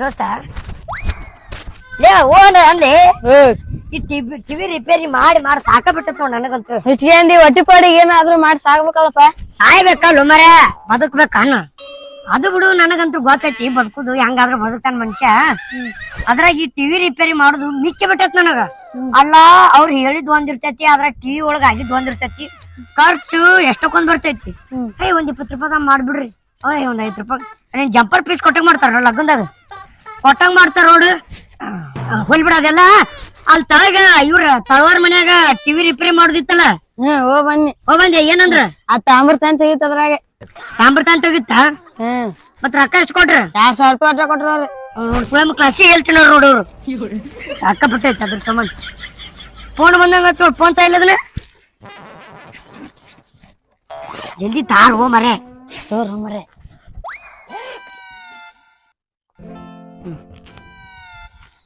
ದೋಸ್ತ? ಲೇ ಓನ ಅಲ್ಲಿ ಈ ಟಿವಿ ಟಿವಿ ರಿಪೇರಿ ಮಾಡಿ ಮಾಡಿ ಸಾಕಬಿಟ್ಟತ್ ನೋಡ್ ನನಗಂತೂ. ಹಿಚ್ಕಂಡಿ ಹೊಟ್ಟಿ ಪಾಡಿಗೆ ಏನಾದ್ರೂ ಮಾಡಿ ಸಾಕ್ಬೇಕಲ್ಲಪ್ಪ. ಸಾಯ್ಬೇಕಲ್ಲ ಮರ ಬದುಕ್ಬೇಕನ್ನ ಅದು ಬಿಡು ನನಗಂತೂ ಗೊತ್ತೈತಿ ಬದುಕುದು ಹೆಂಗಾದ್ರೂ ಬದುಕ್ತಾನ ಮನುಷ್ಯ. ಅದ್ರಾಗ ಈ ಟಿವಿ ರಿಪೇರಿ ಮಾಡುದು ಮಿಕ್ಕಿ ಬಿಟ್ಟತ್ ನನಗ. ಅಲ್ಲ ಅವ್ರು ಹೇಳಿದ್ ಒಂದಿರ್ತೈತಿ ಅದ್ರ ಟಿವಿ ಒಳಗ ಆಗಿದ್ ಒಂದಿರ್ತೈತಿ ಖರ್ಚು ಎಷ್ಟಕ್ಕೊಂದ್ ಬರ್ತೈತಿ. ಏಯ್ ಒಂದ್ ಇಪ್ಪತ್ತು ರೂಪಾಯಿ ಮಾಡ್ಬಿಡ್ರಿ. ಏಯ್ ಒಂದ್ ಐದ್ ರೂಪಾಯಿ ಜಂಪರ್ ಪೀಸ್ ಕೊಟ್ಟಂಗ್ ಮಾಡ್ತಾರ ಲಗ್ನದಾಗ? ಕೊಟ್ಟಂಗ್ ಮಾಡ್ತಾರ ನೋಡು. ಹೋಲ್ ಬಿಡೋದೆಲ್ಲ ಅಲ್ಲಿ ತಳಗ ಇವ್ರ ತಳವಾರ ಮನ್ಯಾಗ ಟಿವಿ ರಿಪೇರಿ ಮಾಡುದಿತ್ತಲ್ಲ. ಹ್ಮ್ ಓ ಬನ್ನಿ. ಹೋಗ್ ಬಂದೆ ಏನಂದ್ರ? ಆ ತಾಮ್ರ ತಾನ್ ತೆಗಿತ ಅದ್ರಾಗ. ತಾಂಬ್ರತಾನ್ ತೆಗಿತ್ತ ಹ್ಮ್. ಮತ್ ರೊಕ್ಕ ಎಷ್ಟು ಕೊಟ್ರ? ಎರಡ್ ಸಾವಿರ ರೂಪಾಯಿ ಅಟ್ಟ ಕೊಟ್ರವ್ರಿ ಸುಳಮ ಕ್ಲಾಸಿಗೆ ಹೇಳ್ತೀನಿ ಅವ್ರು. ಸಾಕಪಟ್ಟೈತೆ ಅದ್ರ ಸಂಬಂಧ. ಫೋನ್ ಬಂದಂಗ ಫೋನ್ ತಾ ಇಲ್ಲದನ್ನ ಜಲ್ದಿ ತಾರ್ ಹೋ ಮರೆ ಚೋರ್ ಮರೆ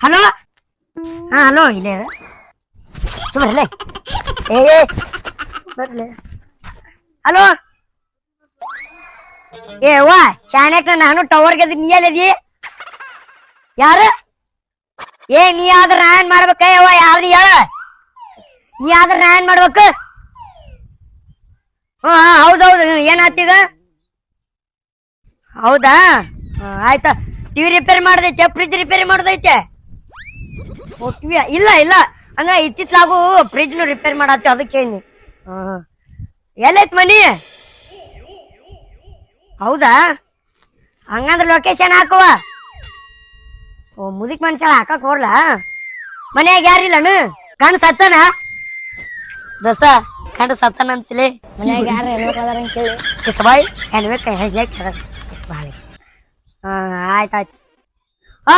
ಹಲೋ? ಹಾ, ಹಲೋ, ಇಲ್ಲೇ ಸುಮ್ಮನೆ ಏ ಬರಲೇ. ಹಲೋ? ಏ ವಾ ಶಾನ್ಯಾಕ ನಾನು ಟವರ್ ಗೆದ್ ನೀ ಎಲ್ಲದಿ ಯಾರು? ಏ, ನೀ ಆದ್ರ ನಾ ಏನ್ ಮಾಡ್ಬೇಕ? ಯವ್ವ ಯಾರು ಹೇಳ. ನೀ ಆದ್ರ ನಾ ಏನ್ ಮಾಡ್ಬೇಕು? ಹಾ ಹೌದೌದು ಏನಾಗ್ತಿದ ಹೌದಾ? ಆಯ್ತಾ. ಟಿವಿ ರಿಪೇರಿ ಮಾಡ್ದೈತೆ ಫ್ರಿಜ್ ರಿಪೇರಿ ಮಾಡ್ದೈತೆ. ಟಿವಿ ಇಲ್ಲ ಇಲ್ಲ ಅಂದ್ರೆ ಇತ್ತಿತ್ಲಾಗು ಫ್ರಿಜ್ ರಿಪೇರ್ ಮಾಡತ್ತೆ ಅದಕ್ಕೆ ಹೇಳಿ ಎಲ್ಲೈತ್ ಮನಿ ಹೌದಾ ಹಂಗಂದ್ರೆ ಲೊಕೇಶನ್ ಹಾಕುವ ಓ ಮುದಿಕ್ ಮನುಷ್ಯ ಹಾಕಕ್ ಹೋಗ್ಲ ಮನ್ಯಾಗ ಯಾರಿಲ್ಲನು ಕಣ್ ಸತ್ತನ ದೋಸ್ತ ಕಣ್ ಸತ್ತನ ಅಂತಲೇ ಮನ್ಯಾಗ ಯಾರು ಹೆಣ್ಮಕ್ಳದಾರ ಅಂತ ಕೇಳಿ ಕಿಸ್ಬಾಯ್ ಹೆಣ್ಬೇಕ ಹೆಜ್ಜೆ ಕಿಸ್ಬಾಯ್ ಹಾ ಆಯ್ತಾಯ್ತು ಆ,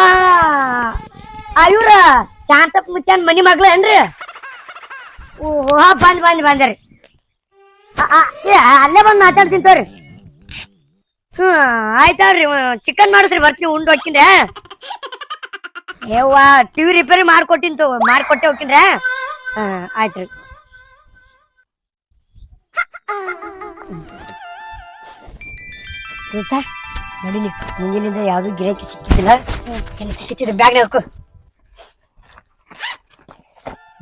ಇವ್ರ ಶಾಂತಪ್ಪ ಮುಚ್ಚಾನ್ ಮನಿ ಮಗ್ಳ ಏನ್ರಿ? ಓ ಹಾ ಬಂದ್ ಬಂದ್ ಬಂದ್ರಿ ಅಲ್ಲೇ ಬಂದ್ ಮಾತಾಡ್ತೀನಿ ತೋರಿ. ಹ್ಮ್, ಆಯ್ತಾವ್ರಿ ಚಿಕನ್ ಮಾಡಿಸ್ರಿ, ಬರ್ತೀನಿ ಉಂಡು ಹೋಗ್ಕಿನ್ರೆ ಏವ್ವ ಟಿವಿ ರಿಪೇರಿ ಮಾಡ್ಕೊಟ್ಟಿನ್ ತೋ, ಮಾಡ್ಕೊಟ್ಟೆ ಹೋಗ್ಕಿನ್ರೆ ಹಾ ಆಯ್ತ್ರಿ ದೋಸ್ತ ನಡೀಲಿ ಮುಂಜಾನಿಂದ ಯಾವ್ದು ಗಿರಾಕಿ ಸಿಕ್ಕಿದ್ದಿಲ್ಲ. ಏನು ಸಿಕ್ಕಿತ್ತಿದೆ ಬ್ಯಾಗ್ ಹಾಕು.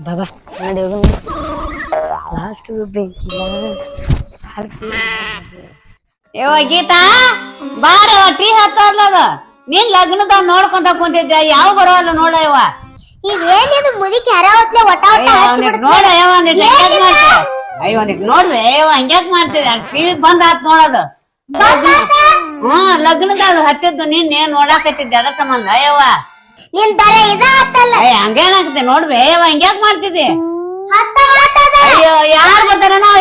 ಬಾಬಾ ನೋಡಿ ಲಾಸ್ಟ್ ಬೆಂಚಿಲ್ಲ ಯವ್ವ ಗೀತಾ ಬಾರೆ ಟೀ ಹತ್ತಲ್ಲದ ನೀನ್ ಲಗ್ನದ ನೋಡ್ಕೊಂತ ಕುಂತಿದ್ದೆ. ಯಾವ ಬರೋಲ್ಲ ನೋಡ ಯವ್ವ ಇದೇನಿದು ಮುದಿಕ್ ಯಾರ ಹೊತ್ಲೆ ಒಟ ಒಟ ನೋಡ ಯವ್ವ ಒಂದಿಟ್ ಹಂಗ್ಯಾಕ್ ಮಾಡ್ತೀಯ ಅಯ್ಯ ಒಂದಿಟ್ ನೋಡ್ರಿ ಯವ್ವ ಹಂಗ್ಯಾಕ್ ಮಾಡ್ತಿದ್ದೆ. ಟಿವಿ ಬಂದ್ ಆತ್ ನೋಡೋದು. ಹ್ಮ್ ಲಗ್ನದ ಅದು ಹತ್ತಿದ್ದು ನಿನ್ನೆ ನೋಡಾಕತ್ತಿದ್ದೆ ಅದ್ರ ಸಂಬಂಧ ಯವ್ವ ನಿನ್ ಬರ ಇದಾತಲ್ಲ. ಏ ಅಯ್ಯ ನೋಡ್ಬೇ ಅವ ಹಂಗ್ಯಾಕ್ ಮಾಡ್ತಿದ್ದಿ? ಅಯ್ಯೋ ಯಾರ್ ಬರ್ತಾರ ನಾವು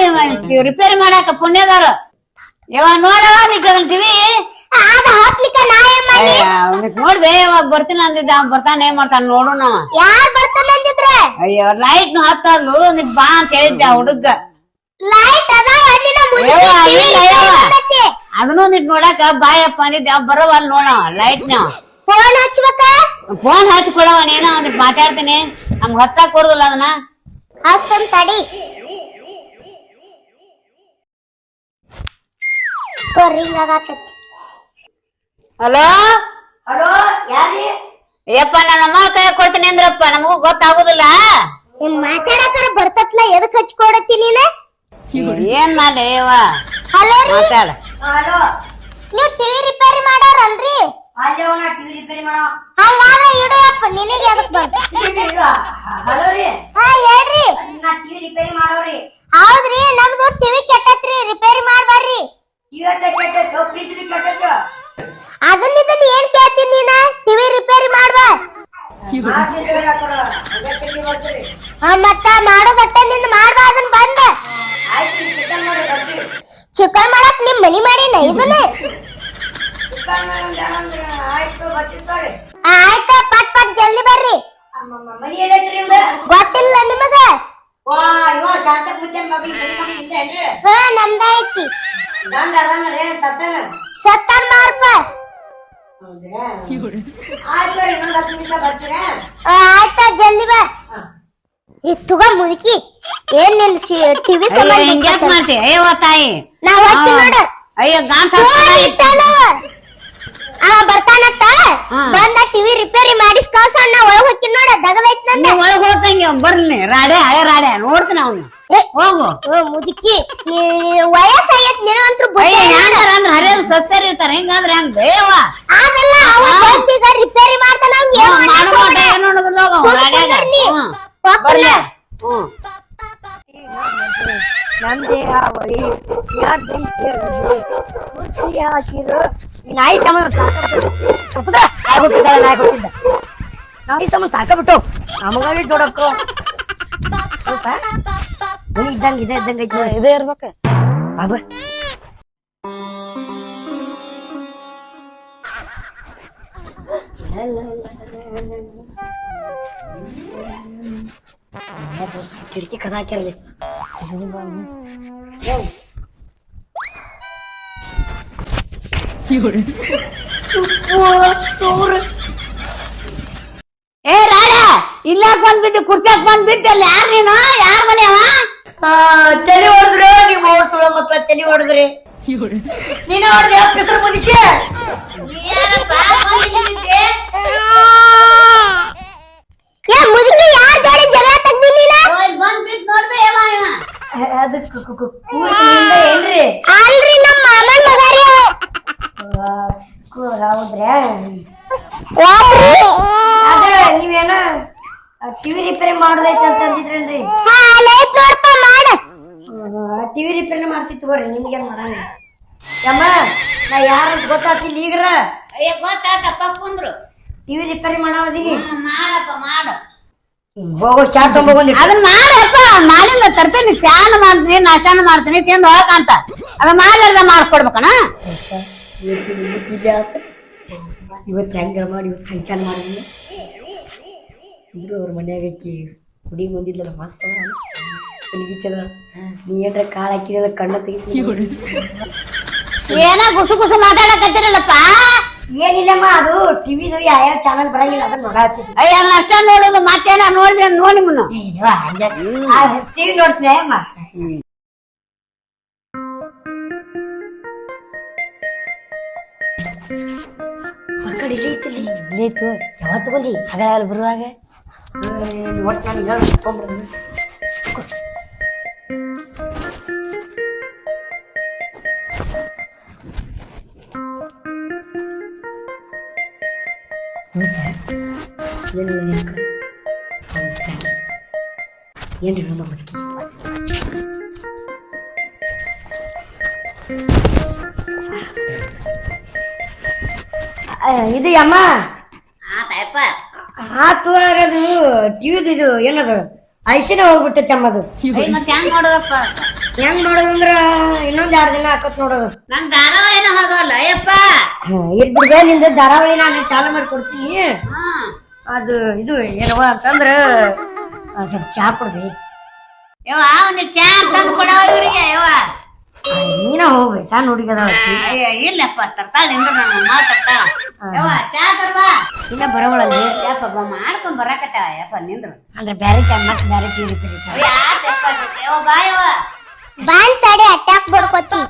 ರಿಪೇರಿ ಮಾಡಾಕ ಪುಣ್ಯದಾರ ಯವ್ವ ನೋಡವ ಮಾಡಿ ನೋಡ್ಬೇ ಅವ ಬರ್ತೀನಿ ಅಂದಿದ್ದ. ಅವ ಬರ್ತಾನೆ ಏನ್ ಮಾಡ್ತಾನ ನೋಡು ನಾವ. ಯಾರ್ ಬರ್ತಾನ ಅಂದಿದ್ರೆ? ಅಯ್ಯೋ ಲೈಟ್ ಹತ್ತಲ್ಲು ನಿನ್ ಬಾ ಅಂತ ಹೇಳಿದ್ದೆ ಹುಡುಗ. ಲೈಟ್. ಅದನ್ನು ನಿಟ್ ನೋಡಾಕ ಬಾಯಪ್ಪ ಅಂದಿದ್ದೆ. ಬರೋವಲ್ ನೋಡವ ಲೈಟ್ ನಾವ ಫೋನ್ ಹಚ್ಬೇಕ? ಫೋನ್ ಹಚ್ಚಿ ಕೊಡವ ನೀನ ಒಂದಿಟ್ ಮಾತಾಡ್ತೀನಿ. ನಮ್ಗೆ ಹಚ್ಚಾಕ್ ಕೊಡುದಿಲ್ಲ ಅದನ್ನ. ಹಸ್ತನ್ ತಡಿ. Ring ಆಗತ್ತೈತಿ hello? ಹಲೋ ಯಾರಿ ಯಪ್ಪ ನನ್ನ ಅಮ್ಮ ಕೈ ಕೊಡ್ತೀನಿ ಅಂದ್ರಪ್ಪ ನಮಗೂ ಗೊತ್ತಾಗುದಿಲ್ಲ. ನಿಮ್ ಮಾತಾಡಕರ ಬರ್ತತ್ಲ? ಎದಕ್ ಹಚ್ಕೊಡತ್ತಿ ನೀನ? ಏನ್ ಮಾಡ್ಲಿ ಹಲೋ ಮಾತಾಡ. ಹಲೋ. ನೀವ್ ಟಿವಿ ರಿಪೇರಿ ಮಾಡಾರಲ್ರಿ? ಅಲ್ಲೇ ಟಿವಿ ರಿಪೇರಿ ಮಾಡೋ. ಹಂಗಾದ್ರೆ ನಿನಗೆ ಅದಕ್ಕೆ ಬಂತ. ಹಲೋ ರೀ. ಹಾ ಹೇಳ್ರಿ. ನಾ ಟಿವಿ ರಿಪೇರಿ ಮಾಡೋರಿ. ಹೌದ್ರಿ ನಮ್ದು ಟಿವಿ ಕೆಟ್ಟತ್ರಿ ರಿಪೇರಿ ಮಾಡ್ಬಾರ್ರಿ. ಇವತ್ತ ಕೆಟ್ಟೈತು ಫ್ರಿಜ್ ಕೆಟ್ಟೈತು. ಅದನ್ನ ಇದನ್ನ ಏನ್ ಕೇಳ್ತೀನಿ ನೀನ? ಟಿವಿ ರಿಪೇರಿ ಮಾಡ್ಬಾ. ಹಾ, ಮತ್ತ ಮಾಡೋದಟ್ಟ ನಿನ್ನ ಮಾಡ್ಬಾ ಅದನ್ನ ಬಂದ. ಚಿಕನ್ ಮಾಡಕ್ ನಿಮ್ ಮನಿ ಮಾಡಿನ ಇದನ್ನ? ಆಯ್ತು ಬರ್ತಿರ್ತಾರೆ ಆ, ಆಯ್ತ ಪಟ್ ಪಟ್ ಜಲ್ದಿ ಬರ್ರಿ. ಮನಿ ಎಲ್ಲೈತ್ರಿ ಇವ್ದ ಗೊತ್ತಿಲ್ಲ ನಿಮಗ. ವಾ ಇವ ಶಾಂತ ಮುಚ್ಚನ್ ಮಗಳು ಮನಿ ಮನಿ ಇದ್ದೇನ್ರಿ ಹಾ ನಮ್ದ ಐತಿ. ಅದನ್ನ ರೇ ಸತ್ತನ? ಸತ್ತಾನ ಮಾರ್ಪ. ಹೌದ್ರಾ? ಆಯ್ತು ರೀ ಇನ್ನೊಂದು ಹತ್ತು ನಿಮಿಷ ಬರ್ತೀರಾ? ಆ, ಜಲ್ದಿ ಬಾ. ಈ ತುಗ ಮುದುಕಿ. ಏನ್ ನಿನ್ ಟಿವಿ ಅಯ್ಯೋ ಹಿಂಗ್ಯಾಕ್ ಮಾಡ್ತಿ? ಅಯ್ಯವ್ವ ತಾಯಿ. ನೋಡು. ಅಯ್ಯೋ ಗಾನ್ ಫೋನ್ ಇಟ್ಟಾನವ. ಅವ ಬರ್ತಾನತ್ತ ಬಂದ ಟಿವಿ ರಿಪೇರಿ ಮಾಡಿಸ್ ಕಳ್ಸೋಣ ನಾ ಒಳಗ್ ಹೋಗ್ತೀನಿ ನೋಡ ದಗದೈತ್ ನಂದ. ನೀ ಒಳಗ್ ಹೋಗ್ತಂಗೆ ಬರ್ಲಿ ರಾಡೆ ಹಳೆ ರಾಡೆ ನೋಡ್ತೀನಿ ಅವ್ನು. ಹೋಗು. ಓ ಮುದುಕಿ ವಯಸ್ಸಾಗೈತ್ ನಿನಗಂತ್ರು ಬುದ್ಧಿ. ಹೆಂಗಾರ ಅಂದ್ರ ಹರಿಯೋದು ಸಸ್ತಾರ ಇರ್ತಾರ ಹೆಂಗಂದ್ರ ಹೆಂಗ್ ಬೇವ ಆಗಲ್ಲ ಅವ ಬಂದೀಗ ರಿಪೇರಿ ಮಾಡ್ತಾನ ಅವ್ನ್ ಏನ್ ಮಾಡು ಏನ್ ನೋಡುದಿಲ್ಲ ಹೋಗ ರಾಡ್ಯಾಗ. ಕುಂದ್ರ್ ನೀ. ಹ್ಮ್. ದೇಹ ಹಾಕಿದ್ರು ನಾಯಿ ಸಂಬಂಧ ಸಾಕಾಗ್ಬಿಟ್ಟಿದೆ. ನಾಯಿ ಹುಟ್ಟಿದ್ದಾಳೆ, ನಾಯಿ ನಾಯಿ ಇದ್ದಂಗ ಇದೆ ಇದ್ದಂಗ. ಇದೇ ಇರ್ಬೇಕ ಬಾಬು ಕಿಟಕಿ ಕದ ಹಾಕಿರ್ಲಿ ಏ ರಾಡ ಇಲ್ಲಾಕ್ ಬಂದ್ ಬಿದ್ದು ಕುರ್ಚಾಕ್ ಬಂದ್ ಬಿದ್ದಲ್ಲ ಯಾರ್ ನೀನು? ಯಾರ್ ಮನೆ ಅವ? ತಲೆ ಹೊಡೆದ್ರೆ ನೀವು ಅವ್ರ ಸುಳ ಮತ್ತ ತಲೆ ಹೊಡೆದ್ರಿ. ನೀನು ಹೊಡೆದ ಹೆಸರು ಮುದಿಕೆ ಏ ಮುದುಕಿ ಯಾರ್ ಜೋಡಿ ಜಗಳ ತೆಗ್ದಿ ನೀನ ಬಂದ್ ಬಿದ್ದು ನೋಡ್ಬೇ ಅವ ಇವ ಅದು ಕೂಸಿನಿಂದ ಏನ್ರಿ ಅಲ್ರಿ ನಮ್ಮ ಮಾಮನ್ ಮಗ ರೀ ಅವ. ಹೌದ್ರಾ ಒಬ್ರಿ ಅದೇ ನೀವೇನ ಟಿವಿ ರಿಪೇರಿ ಮಾಡೋದೈತೆ ಅಂತ ಅಂದಿದ್ರಲ್ರಿ ಹಾ ಲೈಟ್ ನೋಡ್ಪ ಮಾಡ ಟಿವಿ ರಿಪೇರಿ ಮಾಡ್ತಿತ್ತು ಬರ್ರಿ ನಿಮ್ಗೆ ಮಾಡಂಗ ಯಮ್ಮ ನಾ ಯಾರು ಗೊತ್ತಾತಿಲ್ಲ ಈಗ್ರ? ಅಯ್ಯ ಗೊತ್ತಾತಪ್ಪ ಕುಂದ್ರು. ಟಿವಿ ರಿಪೇರಿ ಮಾಡೋದೀನಿ ಮಾಡಪ್ಪ ಮಾಡು. ಹೋಗೋ ಚಾ ತೊಗೊಂಡು ಅದನ್ನ ಮಾಡಪ್ಪ ಮಾಡಿಂದ ತರ್ತೇನೆ. ಚಾನ ಮಾಡ್ತೀನಿ ನಾಷ್ಟಾನು ಮಾಡ್ತೀನಿ ತಿಂದು ಹೋಗಂತ. ಅದ ಮಾಡ್ಲಾರ್ದ ಮಾಡ್ಕೊಡ್ಬೇಕಣ? ಇವತ್ತು ಹೆಂಗ ಮಾಡಿ ಇವತ್ತು ಸಂಚಾನ ಮಾಡಿದ್ನಿ? ಇದ್ರು ಅವ್ರ ಮನ್ಯಾಗ ಆಕಿ ಹುಡಿ ಬಂದಿದ್ಲಲ್ಲ ಮಸ್ತ್ ಹುಡುಗಿಚದ ನೀ ಏನ್ರ ಕಾಳು ಹಾಕಿದ ಕಣ್ಣ ತೆಗಿತೀನಿ. ಏನ ಗುಸು ಗುಸು ಮಾತಾಡಕತ್ತಿರಲ್ಲಪ್ಪ? ಏನಿಲ್ಲಮ್ಮ ಅದು ಟಿವಿದು ಯಾವ ಚಾನಲ್ ಬರಂಗಿಲ್ಲ ಅದನ್ನ ನೋಡಾತಿದ್ವಿ ಅಯ್ಯ ಅದನ್ನ ಅಷ್ಟೇ ನೋಡೋದು ಮತ್ತೇನ ನೋಡಿದೆ ನೋಡಿ ಮುನ್ನ. ಟಿವಿ ನೋಡ್ತೀನಿ ಅಮ್ಮ. ಮಕ್ಕಳು ಇಲ್ಲಿ ಐತಿಲ್ಲಿ ಇಲ್ಲೈತು ಯಾವತ್ತು ಬಂದಿ ಹಗಲ ಬರುವಾಗ? ಒಟ್ಟು ನಾನು ಹೇಳಿ ತೊಗೊಂಡ್ಬರ್ತೀನಿ ಏನ್ರಿ ಏನು ಮುದುಕಿ? ಆ, ಇದು ಅಮ್ಮ ಆತಾಯಪ್ಪ ಆತು ಅದು ಟ್ಯೂದ್ ಇದು ಏನದು? ಐಸಿನ ಹೋಗ್ಬಿಟ್ಟೈತೆ ಅಮ್ಮದು. ಅದು ಮತ್ತೆ ಹೆಂಗ್ ನೋಡೋದಪ್ಪ? ಹೆಂಗ್ ನೋಡೋದಂದ್ರ ಇನ್ನೊಂದ್ ಎರಡು ದಿನ ಹಾಕತ್ ನೋಡೋದು. ನನ್ ಏನೋ ಹೋಗಲ್ಲ ಇರ್ಬಿಡ್ದೆ ನಿಂದ ಧಾರಾವಳಿ ನಾನು ಚಾಲು ಮಾಡಿ ಕೊಡ್ತೀ ಹ್ಮ್ ಅದು ಇದು ಏನವ ಅಂತಂದ್ರ ಆ, ಸ್ವಲ್ಪ ಚಾ ಕೊಡ್ರಿ ಯವ್ವ ಒಂದು ಚಾ ತಂದು ಕೊಡವ ಇವ್ರಿಗೆ ಯವ್ವ. ನೀನ ಹೋಗ್ರಿ ಸಣ್ಣ ಹುಡುಗದ ಅಯ್ಯ ಇಲ್ಲಪ್ಪ ತರ್ತಾಳ ನಿಂದ್ರ ನಾನು ಅಮ್ಮ ತರ್ತಾಳ ಯವ್ವ ಚಾ ತರ್ವಾ. ಇನ್ನ ಬರೋವಳಲ್ಲಿ ಯಪ್ಪ ಬಾ ಮಾಡ್ಕೊಂಡ್ ಬರಾಕತ್ತಾಳ ಯಪ್ಪ ನಿಂದ್ರು. ಅಂದ್ರೆ ಬ್ಯಾರೆ ಚಾ ಮತ್ತೆ ಬ್ಯಾರೆ ಅಯ್ಯ ಆತಪ್ಪ ಯವ್ವ ಬಾ ಯವ್ವ. ಬಾನ್ ತಡೆ ಅಟ್ಯಾಕ್ ಬಡ್ಕೋತಿ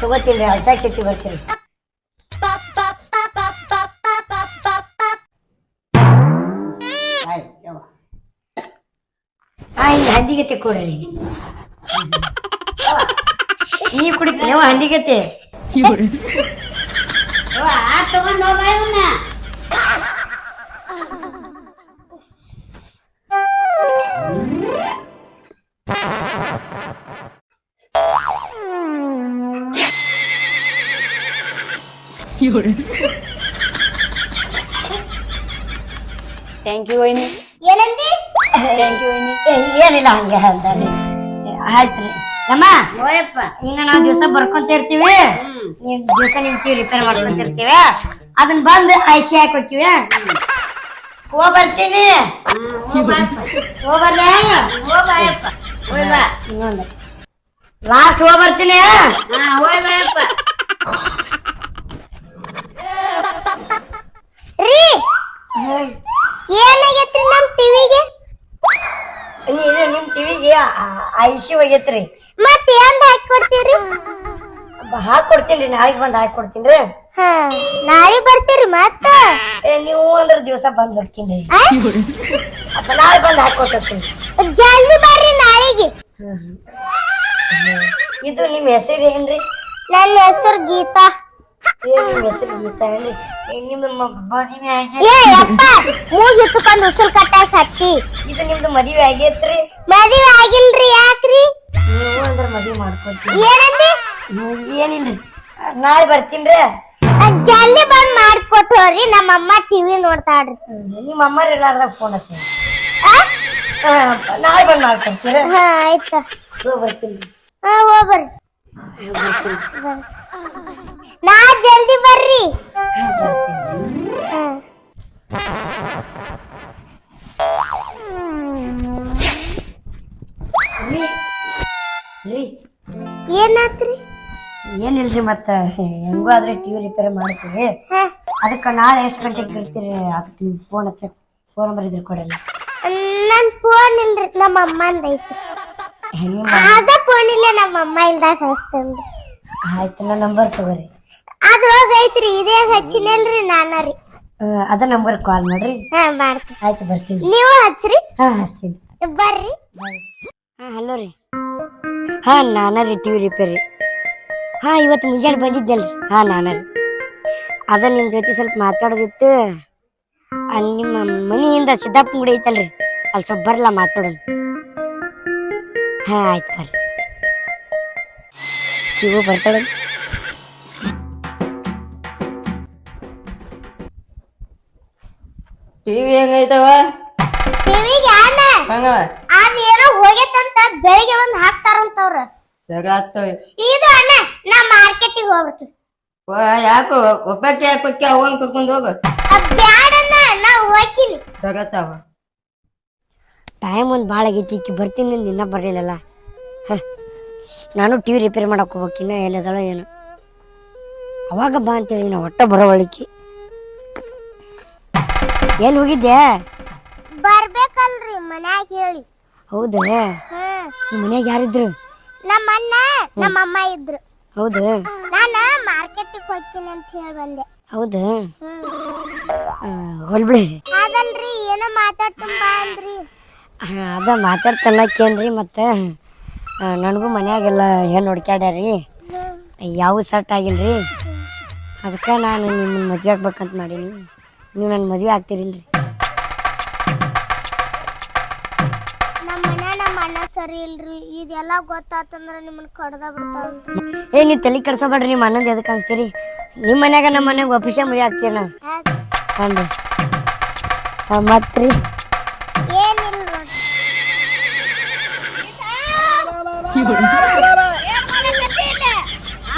ತಗೋತೀನಿ ಅಲ್ಸಾಕ್ ಸಿಟಿ ಬರ್ತೀನಿ. ಹಂದಿಗತ್ತೆ ಕೊಡ್ರಿ ನೀ ಕುಡಿತೀವ ಹಂದಿಗತ್ತೆ. ತಗೊಂಡ್ ಹೋಗ ಇವನ್ನ ಥ್ಯಾಂಕ್ ಯು ವೈನಿ. ಏನಂದಿ? ಥ್ಯಾಂಕ್ ಯು ವೈನಿ. ಏ, ಏನಿಲ್ಲ ಹಂಗೆ ಅಂದಾರಿ ಆಯ್ತು ಅಮ್ಮ ಹೋಯಪ್ಪ ಇನ್ನ ನಾವು ದಿವಸ ಬರ್ಕೊಂತ ಇರ್ತೀವಿ. ನೀವು ದಿವಸ ನಿಮ್ ಟಿವಿ ರಿಪೇರ್ ಮಾಡ್ಕೊಂತ ಇರ್ತೀವಿ. ಅದನ್ನ ಬಂದು ಐಸಿ ಹಾಕಿ ಹೋಗ್ತೀವಿ ಹೋಗ್ ಬರ್ತೀನಿ. ಹೋ ಬರ್ಲ? ಹೋಯ್ ಬಾ. ಇನ್ನೊಂದು. ಲಾಸ್ಟ್ ಹೋ ಬರ್ತೀನಿ. ಹಾ ಹೋಯ್ ಬಾ ಐಸಿ ಒಯ್ಯತ್ರಿ ಮತ್ತೆ ಏನ್ ಹಾಕಿ ಕೊಡ್ತೀರಿ? ಹಾಕಿ ಕೊಡ್ತೀನಿ ನಾಳೆಗೆ ಬಂದು ಹಾಕಿ ಕೊಡ್ತೀನಿ ಹಾ ನಾಳೆ ಬರ್ತೀರಿ ಮತ್ತ? ಏ ನೀವು ಅಂದ್ರ ದಿವಸ ಬಂದು ಹೋಗ್ತೀನಿ? ಅಪ್ಪ ನಾಳೆ ಬಂದು ಹಾಕಿ ಕೊಟ್ಟಿರ್ತೀನಿ. ಜಲ್ದಿ ಬರ್ರಿ ನಾಳೆಗೆ. ಇದು ನಿಮ್ಮ ಹೆಸರು ಏನ್ರಿ? ನನ್ನ ಹೆಸರು ಗೀತಾ. ಏ ನಿಮ್ಮ ಹೆಸರು ಗೀತಾ ಏನ್ರಿ ನಿಮ್ಮ ಮ- ಮದುವೆ ಆಗಿ ಏ ಯಪ್ಪ ಮೂಗ್ ಹಿಚ್ಕೊಂಡ್ ಉಸುಲ್ ಕಟ್ಟಾಸ್ ಇದು ನಿಮ್ದು ಮದುವೆ ಆಗೇತ್ರಿ? ಮದುವೆ ಆಗಿಲ್ರಿ ಯಾಕ್ರಿ? ನೀವು ಅಂದ್ರೆ ಮದುವೆ ಮಾಡ್ಕೊತೀವಿ ಏನಂದಿ? ಏನಿಲ್ರಿ? ನಾಳೆ ಬರ್ತೀನ್ರಿ ಜಲ್ದಿ ಬಂದ್ ಮಾಡ್ಕೊಟ್ಟು ನಮ್ಮ ಅಮ್ಮ ಟಿವಿ ನೋಡ್ತಾಳ್ರಿ ನಿಮ್ಮ ಅಮ್ಮರ ಇರ್ಲಾರ್ದ ಫೋನ್ ಹಚ್ಚಿ? ನಾಳೆ ಬಂದು ಮಾಡ್ಕೊಡ್ತೀರ. ಹಾ ಆಯ್ತ. ಬರ್ತೀನಿ. ಹಾ ಹೋಗ್ಬರ್ರಿ ನಾ ಜಲ್ದಿ ಬರ್ರಿ. ಏನಾತ್ರಿ? ಏನಿಲ್ರಿ ಮತ್ತ? ಹೆಂಗೂ ಆದ್ರೆ ಟಿವಿ ರಿಪೇರಿ ಮಾಡ್ತೀವಿ ಅದಕ್ಕೆ ನಾಳೆ ಎಷ್ಟು ಗಂಟೆಗೆ ಇರ್ತೀರಿ ಅದಕ್ಕೆ ಫೋನ್ ಹಚ್ಚಕ್ ಫೋನ್ ನಂಬರ್ ಇದ್ರೆ ಕೊಡಲ್ಲ. ನನ್ ಫೋನ್ ಇಲ್ರಿ ನಮ್ಮ ಅಮ್ಮಂದ ಐತಿ ನಿಮ್ಮ ಅದ ಫೋನ್ ಇಲ್ಲ ನಮ್ಮ ಅಮ್ಮ ಇಲ್ದಾಗ ಹಚ್ತೇನ್ರಿ. ಆಯ್ತು ನನ್ನ ನಂಬರ್ ತಗೋರಿ. ಅದ್ರೊಳಗ ಐತ್ರಿ ಇದೇ ಹಚ್ಚಿನಲ್ರಿ ನಾನ ರೀ. ಅದ ನಂಬರ್ ಕಾಲ್ ಮಾಡ್ರಿ. ಹಾ ಮಾಡ್ತೀನಿ. ಆಯ್ತು ಬರ್ತೀನಿ. ನೀವು ಹಚ್ಚ್ರಿ ಹಾ ಹಚ್ತೀನಿ. ಬರ್ರಿ. ಹಾ ಹಲೋ ರೀ. ಹಾ ನಾನ ರೀ ಟಿವಿ ರಿಪೇರಿ. ಹಾ ಇವತ್ತು ಮುಂಜಾನೆ ಬಂದಿದ್ದಲ್ರಿ. ಹಾ ನಾನ ರೀ. ಅದ ನಿಮ್ ಜೊತೆ ಸ್ವಲ್ಪ ಮಾತಾಡೋದಿತ್ತು. ಆ, ನಿಮ್ಮ ಮನೆಯಿಂದ ಸಿದ್ದಾಪುರ ಗುಡಿ ಐತಲ್ರಿ. ಅಲ್ಲಿ ಸ್ವಲ್ಪ ಬರಲ್ಲ ಮಾತಾಡೋಣ. ಹಾ ಆಯ್ತು ಬರ್ರಿ. ಶಿವ ಬರ್ತಾಳ. ಟಿವಿ ಹೆಂಗೈತವ ಟಿವಿಗೆ ಅಣ್ಣ ಹಂಗ. ಅದ್ ಏನೋ ಹೋಗೈತಂತ ಬೆಳಿಗ್ಗೆ ಒಂದ್ ಹಾಕ್ತಾರಂತವ್ರ. ಸರಿ ಆಗ್ತವೆ. ಇದು ಅಣ್ಣ ನಾ ಮಾರ್ಕೆಟಿಗೆ ಹೋಗ್ಬಿಡ್ತೀವಿ ಯಾಕೋ ಒಬ್ಬಕ್ಕೆ ಯಾಕೆ ಅವನ್ ಕರ್ಕೊಂಡು ಹೋಗ. ಬ್ಯಾಡಣ್ಣ ನಾ ಹೋಗ್ತೀನಿ. ಸರತ್ತಾವ ಟೈಮ್ ಒಂದು ಭಾಳ ಆಗೈತಿ ಈಕಿ ಬರ್ತೀನಿ ಅಂದ್ ಇನ್ನೂ ಬರಲಿಲ್ಲಲ್ಲ. ಹಾಂ. ನಾನು ಟಿ ವಿ ರಿಪೇರ್ ಮಾಡಕ್ಕೆ ಹೋಗ್ಬೇಕು ಇನ್ನೂ ಎಲ್ಲದಳ ಏನು. ಅವಾಗ ಬಾ ಅಂತೇಳಿ ನಾ ಒಟ್ಟ ಬರವಳಿಕೆ ಎಲ್ಲಿ ಹೋಗಿದ್ದೆ ಬರ್ಬೇಕಲ್ರಿ ಮನ್ಯಾಗ ಹೇಳಿ. ಹೌದ? ಹ್ಮ್ ನಿಮ್ಮ ಮನ್ಯಾಗ ಯಾರಿದ್ರು? ನಮ್ಮ ಅಣ್ಣ ನಮ್ಮ ಅಮ್ಮ ಇದ್ರು. ಹೌದು? ನಾನ ಮಾರ್ಕೆಟಿಗೆ ಹೋಗ್ತೀನಿ ಅಂತ ಹೇಳಿ ಬಂದೆ. ಹೌದು? ಹೊಲ್ಬಿಡಿ ಅದಲ್ರಿ ಏನೋ ಮಾತಾಡ್ತುಂಬ ಅಂದ್ರಿ. ಅದ ಮಾತಾಡ್ತನ್ನಕ್ಕೇನ್ರಿ ಮತ್ತು? ನನಗೂ ಮನ್ಯಾಗೆಲ್ಲ ಏನು ಹುಡ್ಕ್ಯಾಡ್ಯಾರಿ ಯಾವ ಸೆಟ್ ಆಗಿಲ್ರಿ? ಅದಕ್ಕೆ ನಾನು ನಿಮ್ಮನ್ನ ಮದುವೆ ಆಗ್ಬೇಕಂತ ಮಾಡೀನಿ. ನೀವು ನನ್ನ ಮದುವೆ ಆಗ್ತಿರಿಲ್ರಿ. ನಮ್ಮ ಮನೆ ನಮ್ಮ ಅಣ್ಣ ಸರಿ ಇಲ್ರಿ. ಇದೆಲ್ಲ ಗೊತ್ತಾತಂದ್ರ ನಿಮ್ಮನ್ನ ಕಡ್ದ ಏ ನೀ ತಲೆ ಕೆಡ್ಸೋಬೇಡ್ರಿ ನಿಮ್ಮ ಅಣ್ಣಂದು ಎದಕ್ಕೆ ಅನ್ಸ್ತೀರಿ? ನಿಮ್ಮ ಮನ್ಯಾಗ ನಮ್ಮ ಮನ್ಯಾಗ ಒಪ್ಪಿಸ ಮದುವೆ ಆಗ್ತೀರಿ ನಾವು? ಹಾಂ ಮತ್ರಿ? ಏನಿಲ್ಲ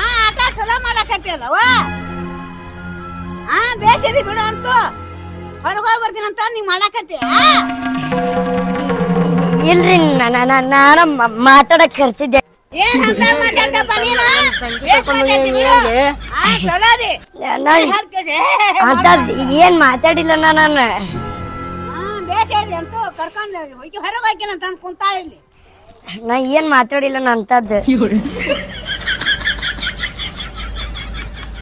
ಆಟ ಚಲೋ ಹಾ ಬಿಡು ಅಂತೂ ಹೊರಗೆ ಹೋಗಿ ಬರ್ತೀನಿ ಅಂತ ನೀ ಇಲ್ರಿ ನಾನು ಮಾತಾಡಕ್ ಕರ್ಸಿದ್ದೆ ಏನ್ ಮಾತಾಡಿಲ್ಲ ನಾನು. ಬೇಸಿದಿ ಅಂತೂ ಕರ್ಕೊಂಡು ಹೊರಗೆ ಹೋಗ್ತೀನಿ ಅಂತ ಇಲ್ಲಿ. ನಾ ಏನ್ ಮಾತಾಡಿಲ್ಲ ನಾ ಅಂತದ್